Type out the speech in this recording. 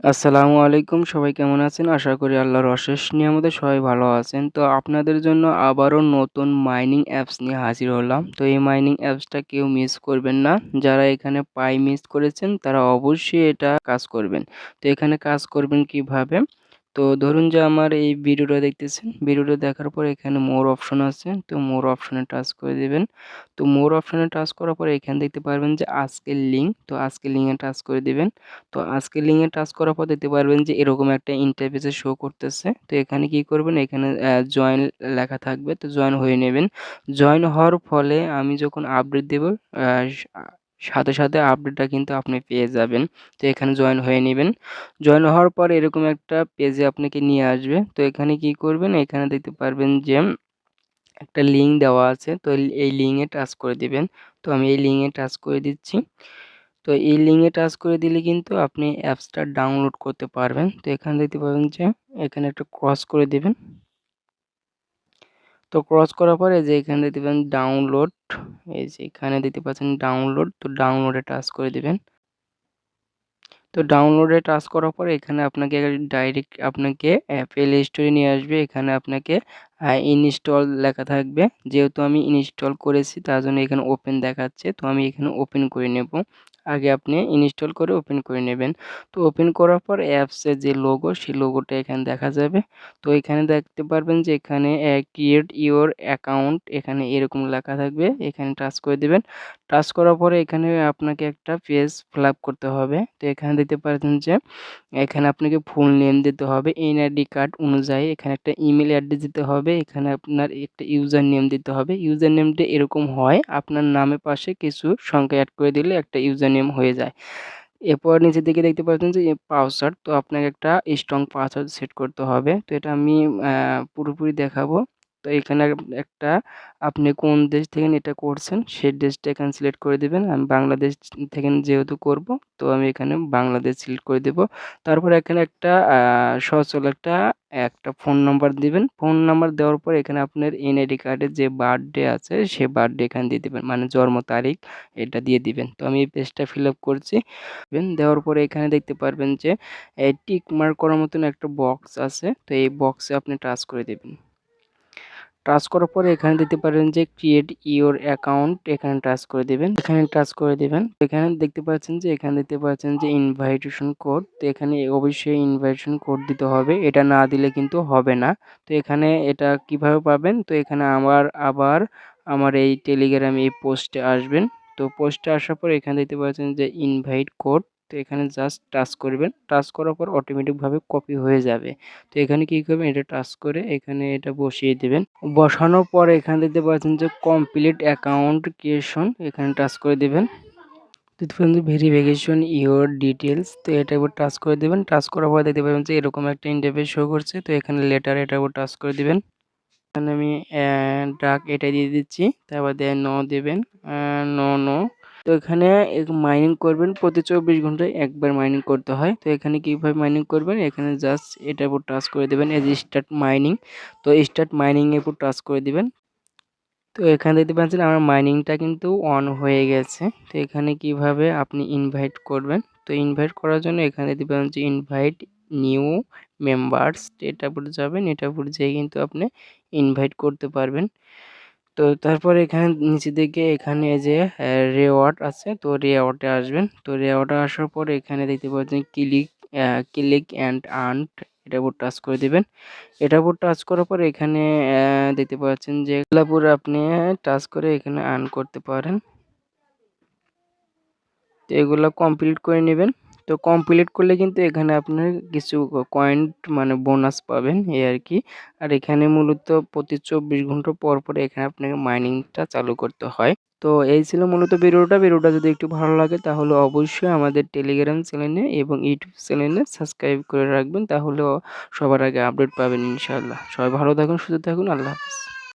আসসালামু আলাইকুম, সবাই কেমন আছেন? আশা করি আল্লাহর অশেষ আমাদের সবাই ভালো আছেন। তো আপনাদের জন্য আবারও নতুন মাইনিং অ্যাপস নিয়ে হাজির হলাম। তো এই মাইনিং অ্যাপসটা কেউ মিস করবেন না। যারা এখানে পাই মিস করেছেন, তারা অবশ্যই এটা কাজ করবেন। তো এখানে কাজ করবেন কীভাবে? তো ধরুন যে আমার এই ভিডিওটা দেখতেছেন, ভিডিওটা দেখার পর এখানে মোর অপশন আছে, তো মোর অপশনে টাচ করে দেবেন। তো মোর অপশনে টাচ করার পর এখানে দেখতে পারবেন যে আজকের লিঙ্ক তো আজকের লিঙ্কে টাচ করে দিবেন। তো আজকের লিঙ্কে টাচ করার পর দেখতে পারবেন যে এরকম একটা ইন্টারফেসে শো করতেছে। তো এখানে কি করবেন? এখানে জয়েন লেখা থাকবে, তো জয়েন হয়ে নেবেন। জয়েন হওয়ার ফলে আমি যখন আপডেট দেব সাথে সাথে আপডেটটা কিন্তু আপনি পেয়ে যাবেন। তো এখানে জয়েন হয়ে নেবেন। জয়েন হওয়ার পর এরকম একটা পেজে আপনাকে নিয়ে আসবে। তো এখানে কি করবেন? এখানে দেখতে পারবেন যে একটা লিঙ্ক দেওয়া আছে। তো এই লিঙ্কে টাচ করে দিবেন। তো আমি এই লিঙ্কে টাচ করে দিচ্ছি। তো এই লিঙ্কে টাচ করে দিলে কিন্তু আপনি অ্যাপসটা ডাউনলোড করতে পারবেন। তো এখানে দেখতে পাবেন যে এখানে একটা ক্রস করে দিবেন। তো ক্রস করার পরে যে এখানে দিতে পারেন ডাউনলোড এই যে এখানে দিতে পাচ্ছেন ডাউনলোড তো ডাউনলোডে টাচ করে দিবেন। তো ডাউনলোডে টাচ করার পরে এখানে আপনাকে ডাইরেক্ট আপনাকে প্লে স্টোরে নিয়ে আসবে। এখানে আপনাকে ইনস্টল লেখা থাকবে। যেহেতু আমি ইনস্টল করেছি, তার জন্য এখানে ওপেন দেখাচ্ছে। তো আমি এখানে ওপেন করে নেব। আগে আপনি ইনস্টল করে ওপেন করে নেবেন। তো ওপেন করার পর অ্যাপসের যে লোগো সেই লোগোটা এখানে দেখা যাবে। তো এখানে দেখতে পারবেন যে এখানে ক্রিয়েট ইওর অ্যাকাউন্ট এখানে এরকম লেখা থাকবে। এখানে টাচ করে দেবেন। টাচ করার পরে এখানে আপনাকে একটা পেজ ফিল করতে হবে। তো এখানে দেখতে পাচ্ছেন যে, এখানে আপনাকে ফুল নেম দিতে হবে। এনআইডি কার্ড অনুযায়ী এখানে একটা ইমেল অ্যাড্রেস দিতে হবে। এখানে আপনার একটা ইউজার নেম দিতে হবে। ইউজার নেমটা এরকম হয়, আপনার নামের পাশে কিছু সংখ্যা অ্যাড করে দিলে একটা ইউজার নেম হয়ে যায়। এরপর নিচের দিকে দেখতে পাচ্ছেন যে পাসওয়ার্ড তো আপনাকে একটা স্ট্রং পাসওয়ার্ড সেট করতে হবে। তো এটা আমি পুরোপুরি দেখাবো। তো এখানে একটা আপনি কোন দেশ থেকে এটা করছেন, সেই দেশটা এখানে সিলেক্ট করে দেবেন। আমি বাংলাদেশ থেকে যেহেতু করব, তো আমি এখানে বাংলাদেশ সিলেক্ট করে দেব। তারপর এখানে একটা সচল একটা একটা ফোন নাম্বার দিবেন। ফোন নাম্বার দেওয়ার পর এখানে আপনার এনআইডি কার্ডের যে বার্থডে আছে, সে বার্থডে এখানে দিয়ে দেবেন। মানে জন্ম তারিখ এটা দিয়ে দিবেন। তো আমি এই পেজটা ফিল আপ করছি দেওয়ার পরে এখানে দেখতে পারবেন যে টিক মার্ক করার মতন একটা বক্স আছে। তো এই বক্সে আপনি টাচ করে দেবেন। টাচ করার পরে এখানে দিতে পারেন যে ক্রিয়েট ইওর অ্যাকাউন্ট এখানে টাচ করে দেবেন। এখানে টাচ করে দেবেন। এখানে দেখতে পাচ্ছেন যে, এখানে দেখতে পাচ্ছেন যে ইনভাইটেশন কোড তো এখানে অবশ্যই ইনভাইটেশন কোড দিতে হবে। এটা না দিলে কিন্তু হবে না। তো এখানে এটা কীভাবে পাবেন? তো এখানে আমার, আবার আমার এই টেলিগ্রাম এই পোস্টে আসবেন। তো পোস্টে আসার পর এখানে দেখতে পাচ্ছেন যে ইনভাইট কোড তো এখানে জাস্ট টাচ করবেন। টাচ করার পর অটোমেটিকভাবে কপি হয়ে যাবে। তো এখানে কি করবেন? এটা টাচ করে এখানে এটা বসিয়ে দেবেন। বসানোর পর এখানে দেখতে পাচ্ছেন যে কমপ্লিট অ্যাকাউন্ট ক্রিয়েশন এখানে টাচ করে দেবেন। ভেরিফিকেশন ইওর ডিটেলস তো এটা উপর টাচ করে দেবেন। টাচ করার পর দেখতে পাবেন যে এরকম একটা ইন্টারফেস শো করছে। তো এখানে লেটার এটার উপর টাচ করে দিবেন। এখানে আমি ডাক এটা দিয়ে দিচ্ছি। তারপর দিয়ে ন দেবেন। ন ন তো এখানে মাইনিং করবেন, প্রতি চব্বিশ ঘন্টায় একবার মাইনিং করতে হয়। তো এখানে কীভাবে মাইনিং করবেন? এখানে জাস্ট এটার উপর টাচ করে দেবেন যে স্টার্ট মাইনিং তো স্টার্ট মাইনিংয়ের উপর টাচ করে দিবেন। তো এখানে দেখতে পাচ্ছেন আমার মাইনিংটা কিন্তু অন হয়ে গেছে। তো এখানে কীভাবে আপনি ইনভাইট করবেন? তো ইনভাইট করার জন্য এখানে দেখতে পাচ্ছেন যে ইনভাইট নিউ মেম্বার্স এটা উপর যাবেন এটা উপর যেয়ে কিন্তু আপনি ইনভাইট করতে পারবেন। তো তারপর এখানে নিচে দিকে এখানে যে রেওয়ার্ড আছে, তো রেওয়ার্ডে আসবেন। তো রেওয়ার্ডে আসার পর এখানে দেখতে পাচ্ছেন ক্লিক ক্লিক অ্যান্ড আর্ন এটা উপর টাচ করে দেবেন। এটা উপর টাচ করার পর এখানে দেখতে পাচ্ছেন যে আপনি টাচ করে এখানে আর্ন করতে পারেন। তো এগুলো কমপ্লিট করে নেবেন। তো কমপ্লিট করলে কিন্তু এখানে আপনার কিছু কয়েন্ট মানে বোনাস পাবেন, এই আর কি। আর এখানে মূলত প্রতি চব্বিশ ঘণ্টা পর পর এখানে আপনাকে মাইনিংটা চালু করতে হয়। তো এই ছিল মূলত ভিডিওটা। ভিডিওটা যদি একটু ভালো লাগে তাহলে অবশ্যই আমাদের টেলিগ্রাম চ্যানেলে এবং ইউটিউব চ্যানেলে সাবস্ক্রাইব করে রাখবেন। তাহলে সবার আগে আপডেট পাবেন ইনশাআল্লাহ। সবাই ভালো থাকুন, সুস্থ থাকুন। আল্লাহ হাফিজ।